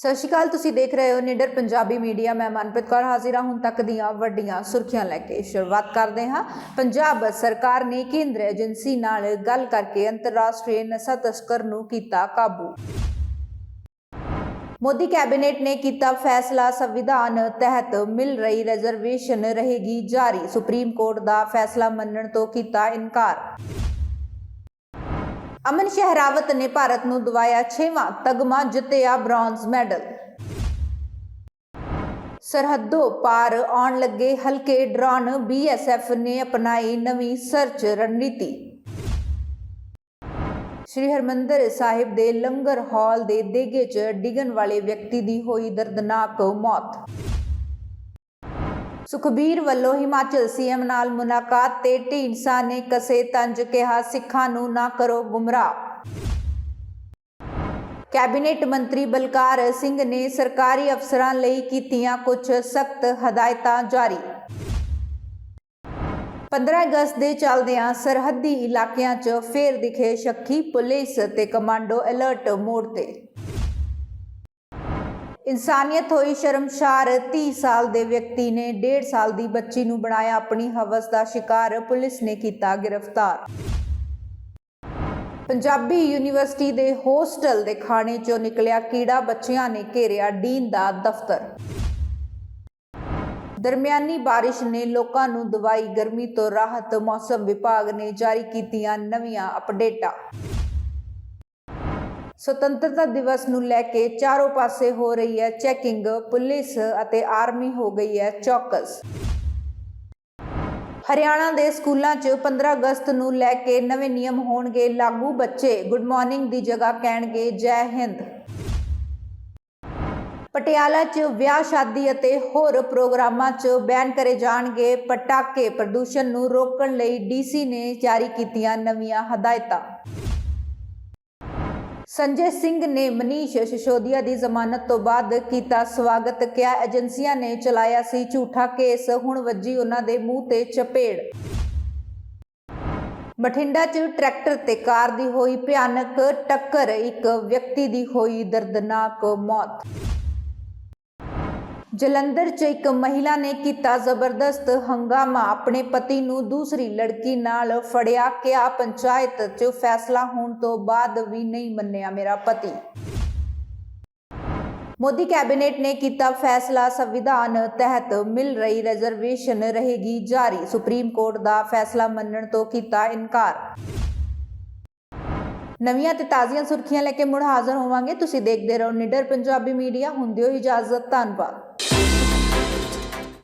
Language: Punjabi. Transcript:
ਸਤਿ ਸ਼੍ਰੀ ਅਕਾਲ, ਤੁਸੀਂ ਦੇਖ ਰਹੇ ਹੋ ਨਿਡਰ ਪੰਜਾਬੀ ਮੀਡੀਆ। ਮੈਂ ਮਨਪ੍ਰੀਤ ਕੌਰ, ਹਾਜ਼ਰ ਹਾਂ ਹੁਣ ਤੱਕ ਦੀਆਂ ਵੱਡੀਆਂ ਸੁਰਖੀਆਂ ਲੈ ਕੇ ਸ਼ੁਰੂਆਤ ਕਰਦੇ ਹਾਂ। ਪੰਜਾਬ ਸਰਕਾਰ ਨੇ ਕੇਂਦਰ ਏਜੰਸੀ ਨਾਲ ਗੱਲ ਕਰਕੇ ਅੰਤਰਰਾਸ਼ਟਰੀ ਨਸ਼ਾ ਤਸਕਰ ਨੂੰ ਕੀਤਾ ਕਾਬੂ। ਮੋਦੀ ਕੈਬਨਿਟ ਨੇ ਕੀਤਾ ਫੈਸਲਾ। ਸੰਵਿਧਾਨ ਤਹਿਤ ਮਿਲ ਰਹੀ ਰਿਜ਼ਰਵੇਸ਼ਨ ਰਹੇਗੀ ਜਾਰੀ। ਸੁਪਰੀਮ ਕੋਰਟ ਦਾ ਫੈਸਲਾ ਮੰਨਣ ਤੋਂ ਕੀਤਾ ਇਨਕਾਰ। ਅਮਨ ਸ਼ਹਿਰਾਵਤ ਨੇ ਭਾਰਤ ਨੂੰ ਦਵਾਇਆ 6ਵਾਂ ਤਗਮਾ ਜਿੱਤਿਆ ਬ੍ਰੌਂਜ਼ ਮੈਡਲ। ਸਰਹੱਦੋਂ ਪਾਰ ਆਉਣ ਲੱਗੇ ਹਲਕੇ ਡਰੋਨ ਬੀਐਸਐਫ ਨੇ ਅਪਣਾਈ ਨਵੀਂ ਸਰਚ ਰਣਨੀਤੀ। ਸ਼੍ਰੀ ਹਰਮੰਦਰ ਸਾਹਿਬ ਦੇ ਲੰਗਰ ਹਾਲ ਦੇ ਦੇਗੇ 'ਚ ਡਿੱਗਣ ਵਾਲੇ ਵਿਅਕਤੀ ਦੀ ਹੋਈ ਦਰਦਨਾਕ ਮੌਤ। ਸੁਖਬੀਰ ਵੱਲੋਂ ਹਿਮਾਚਲ ਸੀਐਮ ਨਾਲ ਮੁਲਾਕਾਤ ਤੇ ਢੀਂਡਸਾ ਨੇ ਕਸੇ ਤੰਜ ਕਿਹਾ, ਸਿੱਖਾਂ ਨੂੰ ਨਾ ਕਰੋ ਗੁੰਮਰਾਹ। ਕੈਬਨਿਟ ਮੰਤਰੀ ਬਲਕਾਰ ਸਿੰਘ ਨੇ ਸਰਕਾਰੀ ਅਫਸਰਾਂ ਲਈ ਕੀਤੀਆਂ ਕੁਝ ਸਖਤ ਹਦਾਇਤਾਂ ਜਾਰੀ। 15 ਅਗਸਤ ਦੇ ਚੱਲਦਿਆਂ ਸਰਹੱਦੀ ਇਲਾਕਿਆਂ 'ਚ ਫੇਰ ਦਿਖੇ ਸ਼ੱਕੀ ਪੁਲਿਸ ਤੇ ਕਮਾਂਡੋ ਅਲਰਟ ਮੋੜ ਤੇ। ਇਨਸਾਨੀਅਤ ਹੋਈ ਸ਼ਰਮਸ਼ਾਰ 30 ਸਾਲ ਦੇ ਵਿਅਕਤੀ ਨੇ 1.5 ਸਾਲ ਦੀ ਬੱਚੀ ਨੂੰ ਬਣਾਇਆ ਆਪਣੀ ਹਵਸ ਦਾ ਸ਼ਿਕਾਰ, ਪੁਲਿਸ ਨੇ ਕੀਤਾ ਗ੍ਰਿਫਤਾਰ। ਪੰਜਾਬੀ ਯੂਨੀਵਰਸਿਟੀ ਦੇ ਹੋਸਟਲ ਦੇ ਖਾਣੇ 'ਚੋਂ ਨਿਕਲਿਆ ਕੀੜਾ, ਬੱਚਿਆਂ ਨੇ ਘੇਰਿਆ ਡੀਨ ਦਾ ਦਫ਼ਤਰ। ਦਰਮਿਆਨੀ ਬਾਰਿਸ਼ ਨੇ ਲੋਕਾਂ ਨੂੰ ਦਵਾਈ, ਗਰਮੀ ਤੋਂ ਰਾਹਤ, ਮੌਸਮ ਵਿਭਾਗ ਨੇ ਜਾਰੀ ਕੀਤੀਆਂ ਨਵੀਆਂ ਅਪਡੇਟਾਂ। ਸੁਤੰਤਰਤਾ ਦਿਵਸ ਨੂੰ ਲੈ ਕੇ ਚਾਰੋਂ ਪਾਸੇ ਹੋ ਰਹੀ ਹੈ ਚੈਕਿੰਗ, ਪੁਲਿਸ ਅਤੇ ਆਰਮੀ ਹੋ ਗਈ ਹੈ ਚੌਕਸ। ਹਰਿਆਣਾ ਦੇ ਸਕੂਲਾਂ 'ਚ 15 ਅਗਸਤ ਨੂੰ ਲੈ ਕੇ ਨਵੇਂ ਨਿਯਮ ਹੋਣਗੇ ਲਾਗੂ ਬੱਚੇ। ਗੁੱਡ ਮਾਰਨਿੰਗ ਦੀ ਜਗ੍ਹਾ ਕਹਿਣਗੇ ਜੈ ਹਿੰਦ। ਪਟਿਆਲਾ 'ਚ ਵਿਆਹ ਸ਼ਾਦੀ ਅਤੇ ਹੋਰ ਪ੍ਰੋਗਰਾਮਾਂ 'ਚ ਬੈਨ ਕਰੇ ਜਾਣਗੇ ਪਟਾਕੇ। ਪ੍ਰਦੂਸ਼ਣ ਨੂੰ ਰੋਕਣ ਲਈ ਡੀਸੀ ਨੇ ਜਾਰੀ ਕੀਤੀਆਂ ਨਵੀਆਂ ਹਦਾਇਤਾਂ। ਸੰਜੇ ਸਿੰਘ ਨੇ ਮਨੀਸ਼ ਸਿਸੋਦੀਆ ਦੀ ਜ਼ਮਾਨਤ ਤੋਂ ਬਾਅਦ ਕੀਤਾ ਸਵਾਗਤ, ਕਿਹਾ ਏਜੰਸੀਆਂ ਨੇ ਚਲਾਇਆ ਸੀ ਝੂਠਾ ਕੇਸ, ਹੁਣ ਵੱਜੀ ਉਹਨਾਂ ਦੇ ਮੂੰਹ ਤੇ ਚਪੇੜ। ਬਠਿੰਡਾ 'ਚ ਟਰੈਕਟਰ ਤੇ ਕਾਰ ਦੀ ਹੋਈ ਭਿਆਨਕ ਟੱਕਰ, ਇੱਕ ਵਿਅਕਤੀ ਦੀ ਹੋਈ ਦਰਦਨਾਕ ਮੌਤ। ਜਲੰਧਰ 'ਚ ਇੱਕ ਮਹਿਲਾ ਨੇ ਕੀਤਾ ਜ਼ਬਰਦਸਤ ਹੰਗਾਮਾ। ਆਪਣੇ ਪਤੀ ਨੂੰ ਦੂਸਰੀ ਲੜਕੀ ਨਾਲ ਫੜਿਆ ਕਿਹਾ ਪੰਚਾਇਤ 'ਚ ਫੈਸਲਾ ਹੋਣ ਤੋਂ ਬਾਅਦ ਵੀ ਨਹੀਂ ਮੰਨਿਆ ਮੇਰਾ ਪਤੀ। ਮੋਦੀ ਕੈਬਨਿਟ ਨੇ ਕੀਤਾ ਫੈਸਲਾ। ਸੰਵਿਧਾਨ ਤਹਿਤ ਮਿਲ ਰਹੀ ਰਿਜ਼ਰਵੇਸ਼ਨ ਰਹੇਗੀ ਜਾਰੀ। ਸੁਪਰੀਮ ਕੋਰਟ ਦਾ ਫੈਸਲਾ ਮੰਨਣ ਤੋਂ ਕੀਤਾ ਇਨਕਾਰ। ਨਵੀਆਂ ਤੇ ਤਾਜ਼ੀਆਂ ਸੁਰਖੀਆਂ ਲੈ ਕੇ ਮੁੜ ਹਾਜ਼ਰ ਹੋਵਾਂਗੇ। ਤੁਸੀਂ ਦੇਖਦੇ ਰਹੋ ਨਿਡਰ ਪੰਜਾਬੀ ਮੀਡੀਆ। ਹੁੰਦੇ ਹੋ ਇਜਾਜ਼ਤ। ਧੰਨਵਾਦ।